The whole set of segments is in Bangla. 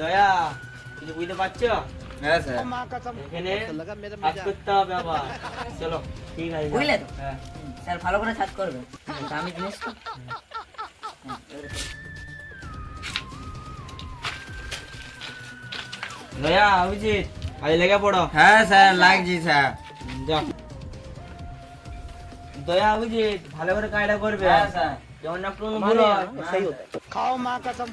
দয়া কিছু বুঝতে পারছ? হ্যাঁ স্যার। এখানে কাজ করতে হবে আবার। চলো ঠিক আছে বুঝলে তো? হ্যাঁ। স্যার ভালো করে কাজ করবে। দামি জিনিস। দয়া অভিজিৎ কাজে লেগে পড়ো। হ্যাঁ স্যার লাগছি স্যার। যাও। দয়া অভিজিৎ ভালো করে কাজটা করবে। হ্যাঁ স্যার। যেমন না কোনো ভুল হয় সেই হাতে ছাপ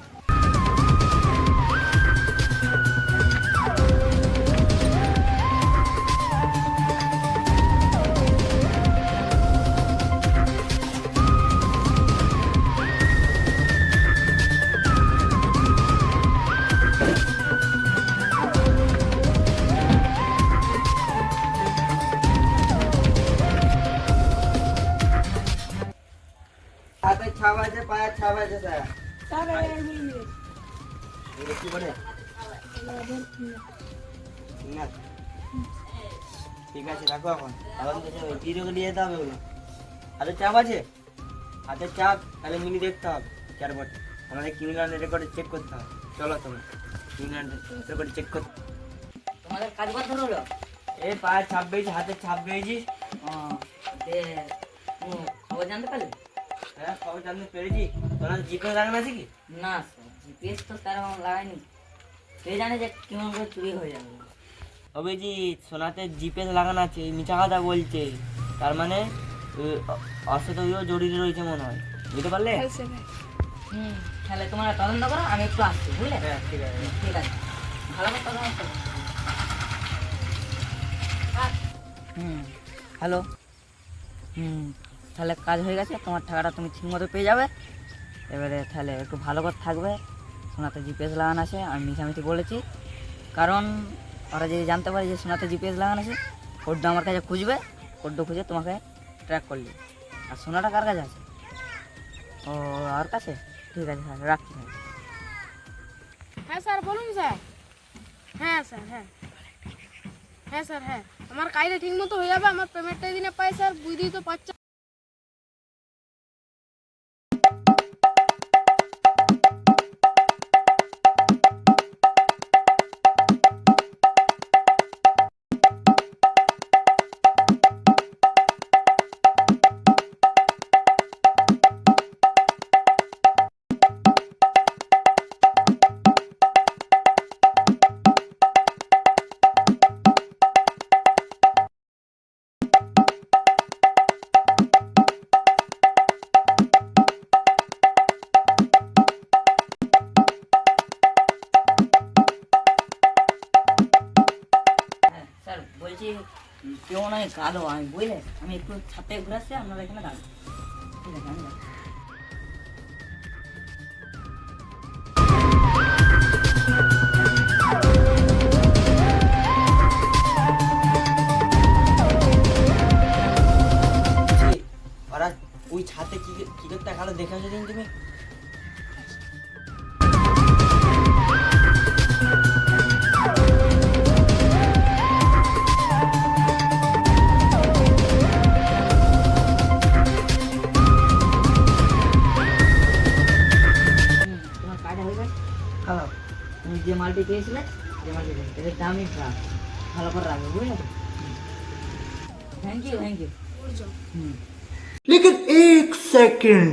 আছে পায়ে ছাপ আছে স্যার। এটা কি বলে না। ঠিক আছে রাখো এখন। এখন তো ওই জিরোকে নিয়ে যেতে হবে ওগুলো হাতের চাপ আছে? হাতের চাপ তাহলে মিনি দেখতে হবে। চারবার আমাদের ক্রিমিনাল রেকর্ডে চেক করতে হবে। চলো তুমি ক্রিমিনাল রেকর্ডে চেক করতে তোমাদের কাজ কত হলো? এই পায়ের ছাপ পেয়েছি হাতের ছাপ পেয়েছি ও, কোনো খবর জানতে পারলে? হ্যাঁ জানতে পেরেছি। লাগানো আছে কি? না জিপিএস তো তার আমার লাগাইনি। কে জানে যে কেমন করে চুরি হয়ে যাবে। অভিজিৎ সোনাতে জিপিএস লাগানো আছে মিছা কথা বলছে। তার মানে অসতও জড়িত রয়েছে মনে হয়। বুঝতে পারলে? হুম তাহলে তোমরা তদন্ত করো আমি একটু আসছি বুঝলে? হ্যাঁ ঠিক আছে। ঠিক আছে। ভালো করে তদন্ত হুম হ্যালো। হুম তাহলে কাজ হয়ে গেছে, তোমার টাকাটা তুমি ঠিক মতো পেয়ে যাবে। এবারে তাহলে একটু ভালো করে থাকবে। সোনাতে জিপিএস লাগানো আছে, আমি মিছামিছি বলেছি। কারণ ওরা যদি জানতে পারে যে সোনাতে জিপিএস লাগানো আছে কোডটা আমার কাছে খুঁজবে কোডটা খুঁজে তোমাকে ট্র্যাক করলি। আর সোনাটা কার কাছে আছে? ও আর কাছে? ঠিক আছে স্যার রাখছি হ্যাঁ স্যার, বলুন স্যার। হ্যাঁ স্যার হ্যাঁ। হ্যাঁ স্যার হ্যাঁ। আমার কাজটা ঠিক মতো হয়ে যাবে, আমার পেমেন্টটা দিনে পাই স্যার, বুঝতেই তো পারছেন স্যার কেউ নয় কালো আমি বুঝলে? আমি একটু ছাপে ঘুরে আসছি, আপনারা এখানে দাঁড়ান। ওরা ওই ছাতে কি কি করতে গেলো? দেখে আসো তুমি। যে মালটি পেয়েছিলে যে মালটি পেয়েছিলে এদের দামই খারাপ ভালো করে রাখবে বুঝলে thank you thank you hmm लेकिन एक सेकंड